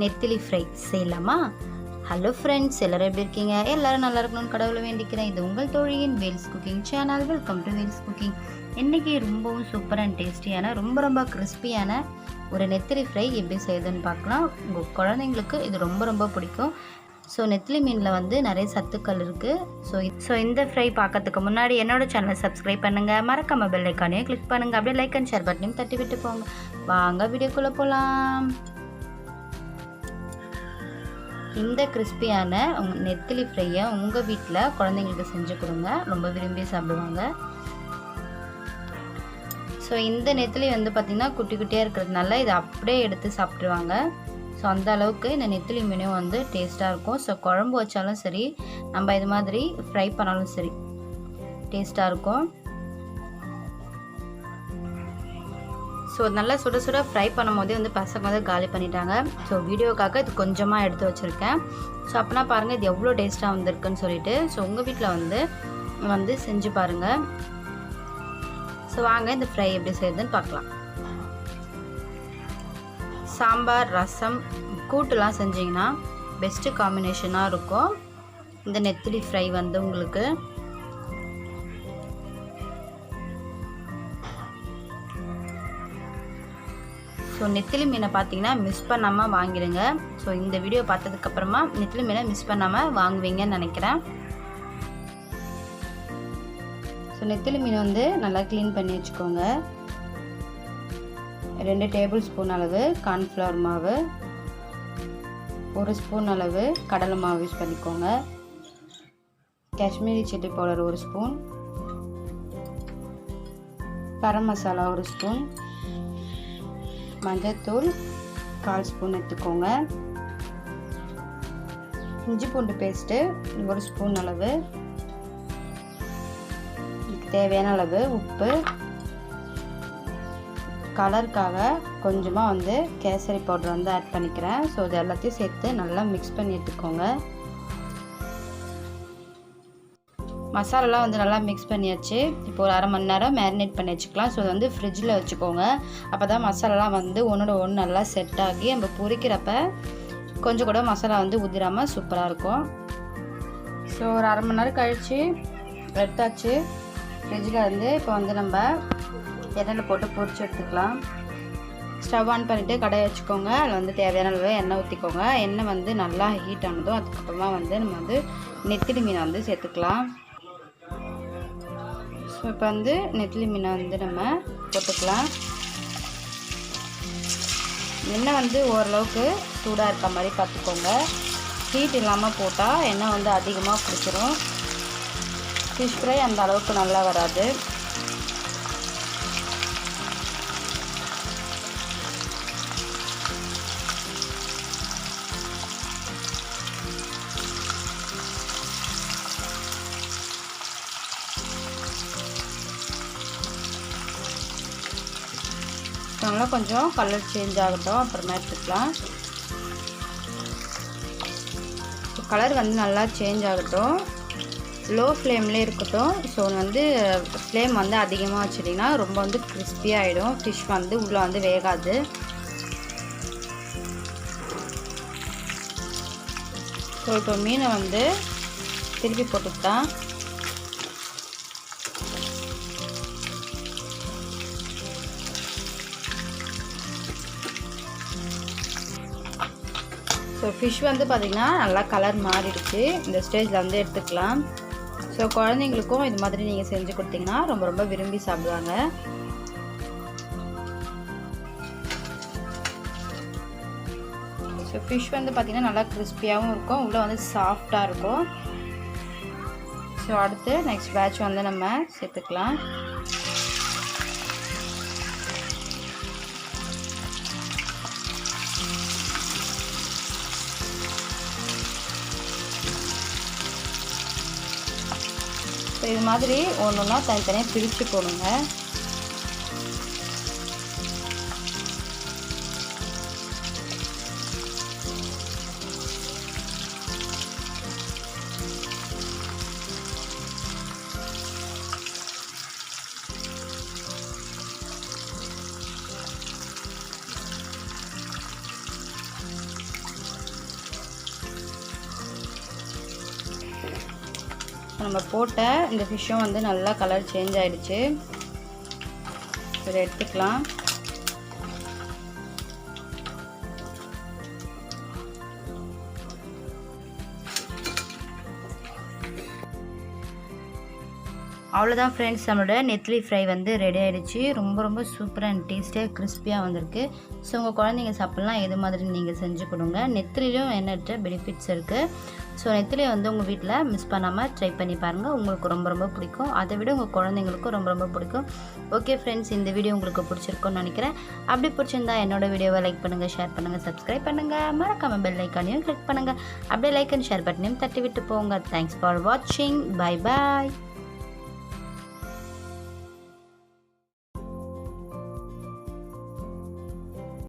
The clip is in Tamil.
நெத்திலி ஃப்ரை செய்யலாமா? ஹலோ ஃப்ரெண்ட்ஸ் எல்லோரும் எப்படி இருக்கீங்க? எல்லோரும் நல்லா இருக்கணும்னு கடவுளை வேண்டிக்கிறேன். இது உங்கள் தோழியின் Vels cooking channel welcome to Vels cooking இன்றைக்கி ரொம்பவும் சூப்பர் அண்ட் டேஸ்டியான ரொம்ப ரொம்ப கிறிஸ்பியான ஒரு நெத்திலி ஃப்ரை எப்படி செய்யுதுன்னு பார்க்கலாம். உங்கள் குழந்தைங்களுக்கு இது ரொம்ப ரொம்ப பிடிக்கும். ஸோ நெத்திலி மீனில் வந்து நிறைய சத்துக்கள் இருக்குது ஸோ ஸோ இந்த ஃப்ரை பார்க்கறதுக்கு முன்னாடி என்னோட சேனலை சப்ஸ்கிரைப் பண்ணுங்கள் மறக்காமல் பெல் ஐக்கானையும் கிளிக் பண்ணுங்கள் அப்படியே லைக் அண்ட் ஷேர் பட்டனையும் தட்டி விட்டு போங்க. வாங்க வீடியோக்குள்ளே போகலாம் இந்த கிறிஸ்பியான நெத்திலி ஃப்ரையை உங்கள் வீட்டில் குழந்தைங்களுக்கு செஞ்சு கொடுங்க. ரொம்ப விரும்பி சாப்பிடுவாங்க. ஸோ இந்த நெத்திலி வந்து பார்த்திங்கன்னா குட்டி குட்டியாக இருக்கிறதுனால இதை அப்படியே எடுத்து சாப்பிட்ருவாங்க ஸோ அந்த அளவுக்கு இந்த நெத்திலி மீனும் வந்து டேஸ்ட்டாக இருக்கும். ஸோ குழம்பு வச்சாலும் சரி நம்ம இது மாதிரி ஃப்ரை பண்ணாலும் சரி டேஸ்ட்டாக இருக்கும். ஸோ நல்லா சுட சுட ஃப்ரை பண்ணும் போதே வந்து பசங்க வந்து காலி பண்ணிட்டாங்க. ஸோ வீடியோக்காக இது கொஞ்சமாக எடுத்து வச்சுருக்கேன். ஸோ அப்போனா பாருங்கள் இது எவ்வளோ டேஸ்ட்டாக வந்திருக்குன்னு சொல்லிட்டு. ஸோ உங்கள் வீட்டில் வந்து வந்து செஞ்சு பாருங்கள் ஸோ வாங்க இந்த ஃப்ரை எப்படி செய்யுதுன்னு பார்க்கலாம். சாம்பார் ரசம் கூட்டுலாம் செஞ்சிங்கன்னா பெஸ்ட்டு காம்பினேஷனாக இருக்கும். இந்த நெத்திலி ஃப்ரை வந்து உங்களுக்கு ஸோ நெத்திலி மீனை பார்த்தீங்கன்னா மிஸ் பண்ணாமல் வாங்கிடுங்க. ஸோ இந்த வீடியோ பார்த்ததுக்கப்புறமா நெத்திலி மீனை மிஸ் பண்ணாமல் வாங்குவீங்கன்னு நினைக்கிறேன். ஸோ நெத்திலி மீன் வந்து நல்லா க்ளீன் பண்ணி வச்சுக்கோங்க. ரெண்டு டேபிள் ஸ்பூன் அளவு கார்ன்ஃப்ளவர் மாவு ஒரு ஸ்பூன் அளவு கடலை மாவு யூஸ் பண்ணிக்கோங்க. காஷ்மீரி சில்லி பவுடர் ஒரு ஸ்பூன் கரம் மசாலா ஒரு ஸ்பூன் மஞ்சத்தூள் கால் ஸ்பூன் எடுத்துக்கோங்க. இஞ்சி பூண்டு பேஸ்ட்டு ஒரு ஸ்பூன் அளவு. தேவையான அளவு உப்பு. கலருக்காக கொஞ்சமாக வந்து கேசரி பவுடர் வந்து ஆட் பண்ணிக்கிறேன். ஸோ இது எல்லாத்தையும் சேர்த்து நல்லா மிக்ஸ் பண்ணி எடுத்துக்கோங்க. மசாலாலாம் வந்து நல்லா மிக்ஸ் பண்ணியாச்சு. இப்போ ஒரு அரை மணி நேரம் மேரினேட் பண்ணி வச்சுக்கலாம். ஸோ இது வந்து ஃப்ரிட்ஜில் வச்சுக்கோங்க. அப்போ தான் மசாலாலாம் வந்து ஒன்றோட ஒன்று நல்லா செட் ஆகி நம்ம பொரிக்கிறப்ப கொஞ்சம் கூட மசாலா வந்து உதிராமல் சூப்பராக இருக்கும். ஸோ ஒரு அரை மணி நேரம் கழித்து எடுத்தாச்சு ஃப்ரிட்ஜில் இருந்து இப்போ வந்து நம்ம எண்ணெயில் போட்டு பொரிச்சு எடுத்துக்கலாம். ஸ்டவ் ஆன் பண்ணிவிட்டு கடையை வச்சுக்கோங்க. அதில் வந்து தேவையான அளவு எண்ணெய் ஊற்றிக்கோங்க எண்ணெய் வந்து நல்லா ஹீட் ஆனதும் அதுக்கப்புறமா வந்து நம்ம வந்து நெத்திலி மீனை வந்து சேர்த்துக்கலாம். ஸோ இப்போ வந்து நெத்திலி மீனை வந்து நம்ம போட்டுக்கலாம். எண்ணெய் வந்து ஓரளவுக்கு சூடாக இருக்க மாதிரி பார்த்துக்கோங்க. ஹீட் இல்லாமல் போட்டால் எண்ணெய் வந்து அதிகமாக பிடிச்சிரும் ஃபிஷ் ஃப்ரை அந்த அளவுக்கு நல்லா வராது. நல்லா கொஞ்சம் கலர் சேஞ்ச் ஆகட்டும். அப்புறமா எடுத்துக்கலாம். கலர் வந்து நல்லா சேஞ்ச் ஆகட்டும். லோ ஃப்ளேம்லேயே இருக்கட்டும் ஸோ வந்து ஃப்ளேம் வந்து அதிகமாக வச்சிட்டிங்கன்னா ரொம்ப வந்து கிறிஸ்பியாக ஆகிடும் ஃபிஷ் வந்து உள்ளே வந்து வேகாது. ஸோ இப்போ மீனை வந்து திருப்பி போட்டுக்கிட்டான் ஸோ ஃபிஷ் வந்து பார்த்திங்கன்னா நல்லா கலர் மாறிடுச்சு. இந்த ஸ்டேஜில் வந்து எடுத்துக்கலாம். ஸோ குழந்தைங்களுக்கும் இது மாதிரி நீங்கள் செஞ்சு கொடுத்தீங்கன்னா ரொம்ப ரொம்ப விரும்பி சாப்பிடுவாங்க. ஸோ ஃபிஷ் வந்து பார்த்திங்கன்னா நல்லா கிறிஸ்பியாகவும் இருக்கும். உள்ளே வந்து சாஃப்டாக இருக்கும். ஸோ அடுத்து நெக்ஸ்ட் பேட்ச் வந்து நம்ம சேர்த்துக்கலாம். இது மாதிரி ஒன்று ஒன்றா தனித்தனியாக பிரித்து போடுங்க. நம்ம போட்ட இந்த ஃபிஷ்ஷும் வந்து நல்லா கலர் சேஞ்ச் ஆகிடுச்சு இதை எடுத்துக்கலாம். அவ்வளோதான் ஃப்ரெண்ட்ஸ் நம்மளோட நெத்லி ஃப்ரை வந்து ரெடி ஆகிடுச்சு ரொம்ப ரொம்ப சூப்பராக அண்ட் டேஸ்ட்டாக கிறிஸ்பியாக வந்திருக்கு. ஸோ உங்கள் குழந்தைங்க சாப்பிட்லாம் எது மாதிரி நீங்கள் செஞ்சு கொடுங்க. நெத்திலையும் எண்ணற்ற பெனிஃபிட்ஸ் இருக்குது ஸோ நெத்திலியை வந்து உங்கள் வீட்டில் மிஸ் பண்ணாமல் ட்ரை பண்ணி பாருங்கள் உங்களுக்கு ரொம்ப ரொம்ப பிடிக்கும். அதை விட உங்கள் குழந்தைங்களுக்கும் ரொம்ப ரொம்ப பிடிக்கும். ஓகே ஃப்ரெண்ட்ஸ் இந்த வீடியோ உங்களுக்கு பிடிச்சிருக்கும்னு நினைக்கிறேன். அப்படி பிடிச்சிருந்தா என்னோட வீடியோவை லைக் பண்ணுங்கள் ஷேர் பண்ணுங்கள் சப்ஸ்கிரைப் பண்ணுங்கள் மறக்காமல் பெல் ஐக்கானையும் கிளிக் பண்ணுங்கள் அப்படியே லைக் அண்ட் ஷேர் பட்டனையும் தட்டி விட்டு போங்க. தேங்க்ஸ் ஃபார் வாட்சிங் பை பாய்